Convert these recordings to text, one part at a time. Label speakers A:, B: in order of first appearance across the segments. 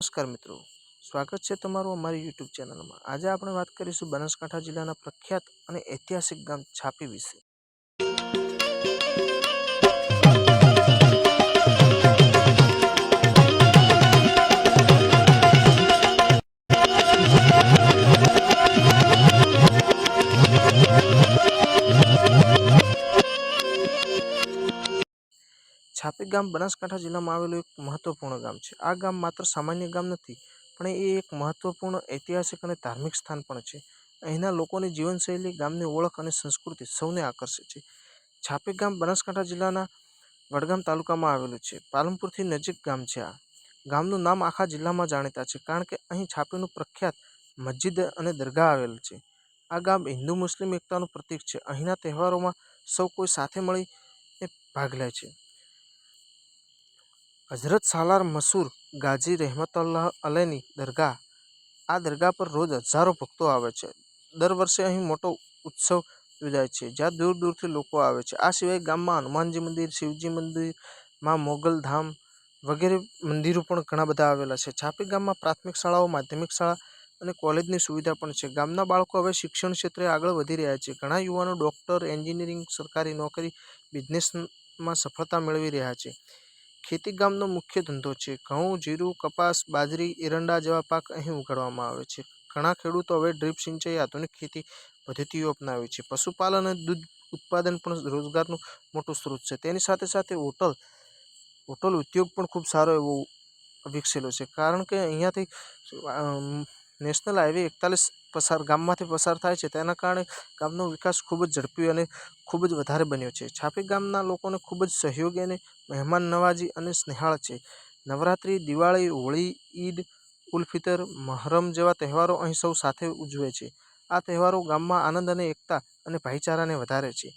A: નમસ્કાર મિત્રો. સ્વાગત છે તમારું અમારી યુટ્યુબ ચેનલમાં. આજે આપણે વાત કરીશું બનાસકાંઠા જિલ્લાના પ્રખ્યાત અને ઐતિહાસિક ગામ છાપી વિશે. ગામ બનાસકાંઠા જિલ્લામાં આવેલું એક મહત્વપૂર્ણ ગામ છે. આ ગામ માત્ર સામાન્ય ગામ નથી, પણ એ એક મહત્વપૂર્ણ, ઐતિહાસિક અને ધાર્મિક સ્થાન પણ છે. અહીંના લોકોની જીવનશૈલી, ગામની ઓળખ અને સંસ્કૃતિ સૌને આકર્ષે છે. છાપી ગામ બનાસકાંઠા જિલ્લાના વડગામ તાલુકામાં આવેલું છે. પાલનપુરથી નજીક ગામ છે આ. ગામનું નામ આખા જિલ્લામાં જાણીતા છે, કારણ કે અહીં છાપીનું પ્રખ્યાત મસ્જિદ અને દરગાહ આવેલ છે. આ ગામ હિન્દુ મુસ્લિમ એકતાનું પ્રતીક છે. અહીંના તહેવારોમાં સૌ કોઈ સાથે મળીને ભાગ લે છે. હઝરત સાલાર મસૂર ગાજી રહેમતલ્લાહ અલેની દરગાહ. આ દરગાહ પર રોજ હજારો ભક્તો આવે છે. દર વર્ષે અહીં મોટો ઉત્સવ યોજાય છે, જ્યાં દૂર દૂરથી લોકો આવે છે. આ સિવાય ગામમાં હનુમાનજી મંદિર, શિવજી મંદિરમાં મોગલ ધામ વગેરે મંદિરો પણ ઘણા બધા આવેલા છે. છાપી ગામમાં પ્રાથમિક શાળાઓ, માધ્યમિક શાળા અને કોલેજની સુવિધા પણ છે. ગામના બાળકો હવે શિક્ષણ ક્ષેત્રે આગળ વધી રહ્યા છે. ઘણા યુવાનો ડૉક્ટર, એન્જિનિયરિંગ, સરકારી નોકરી, બિઝનેસમાં સફળતા મેળવી રહ્યા છે. ખેતી ગામનો મુખ્ય ધંધો છે. ઘઉં, જીરું, કપાસ, બાજરી, એરંડા જેવા પાક અહીં ઉગાડવામાં આવે છે. ઘણા ખેડૂતો હવે ડ્રીપ સિંચાઈ, આધુનિક ખેતી પદ્ધતિઓ અપનાવે છે. પશુપાલન અને દૂધ ઉત્પાદન પણ રોજગારનું મોટું સ્ત્રોત છે. તેની સાથે સાથે હોટલ હોટલ ઉદ્યોગ પણ ખૂબ સારો એવો વિકસેલો છે. કારણ કે અહીંયાથી નેશનલ હાઈવે એકતાલીસ પસાર, ગામમાંથી પસાર થાય છે. તેના કારણે ગામનો વિકાસ ખૂબ જ ઝડપી અને ખૂબ જ વધારે બન્યો છે. છાપી ગામના લોકોને ખૂબ જ સહયોગી અને મહેમાન નવાજી અને સ્નેહાળ છે. નવરાત્રિ, દિવાળી, હોળી, ઈદ, ઉલ ફિતર, મહરમ જેવા તહેવારો અહીં સૌ સાથે ઉજવે છે. આ તહેવારો ગામમાં આનંદ અને એકતા અને ભાઈચારાને વધારે છે.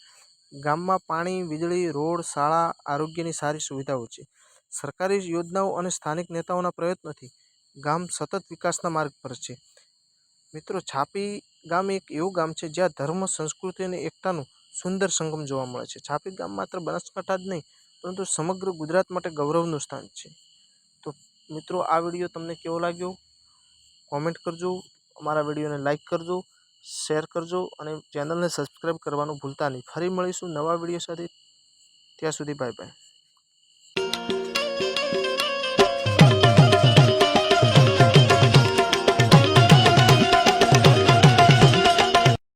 A: ગામમાં પાણી, વીજળી, રોડ, શાળા, આરોગ્યની સારી સુવિધાઓ છે. સરકારી યોજનાઓ અને સ્થાનિક નેતાઓના પ્રયત્નોથી ગામ સતત વિકાસના માર્ગ પર છે. મિત્રો, છાપી ગામ એક એવું ગામ છે જ્યાં ધર્મ, સંસ્કૃતિ અને એકતાનું સુંદર સંગમ જોવા મળે છે. છાપી ગામ માત્ર બનાસકાંઠા જ નહીં, પરંતુ સમગ્ર ગુજરાત માટે ગૌરવનું સ્થાન છે. તો મિત્રો, આ વીડિયો તમને કેવો લાગ્યો? કોમેન્ટ કરજો, અમારા વિડીયોને લાઈક કરજો, શેર કરજો અને ચેનલને સબસ્ક્રાઈબ કરવાનું ભૂલતા નહીં. ફરી મળીશું નવા વીડિયો સાથે. ત્યાં સુધી બાય બાય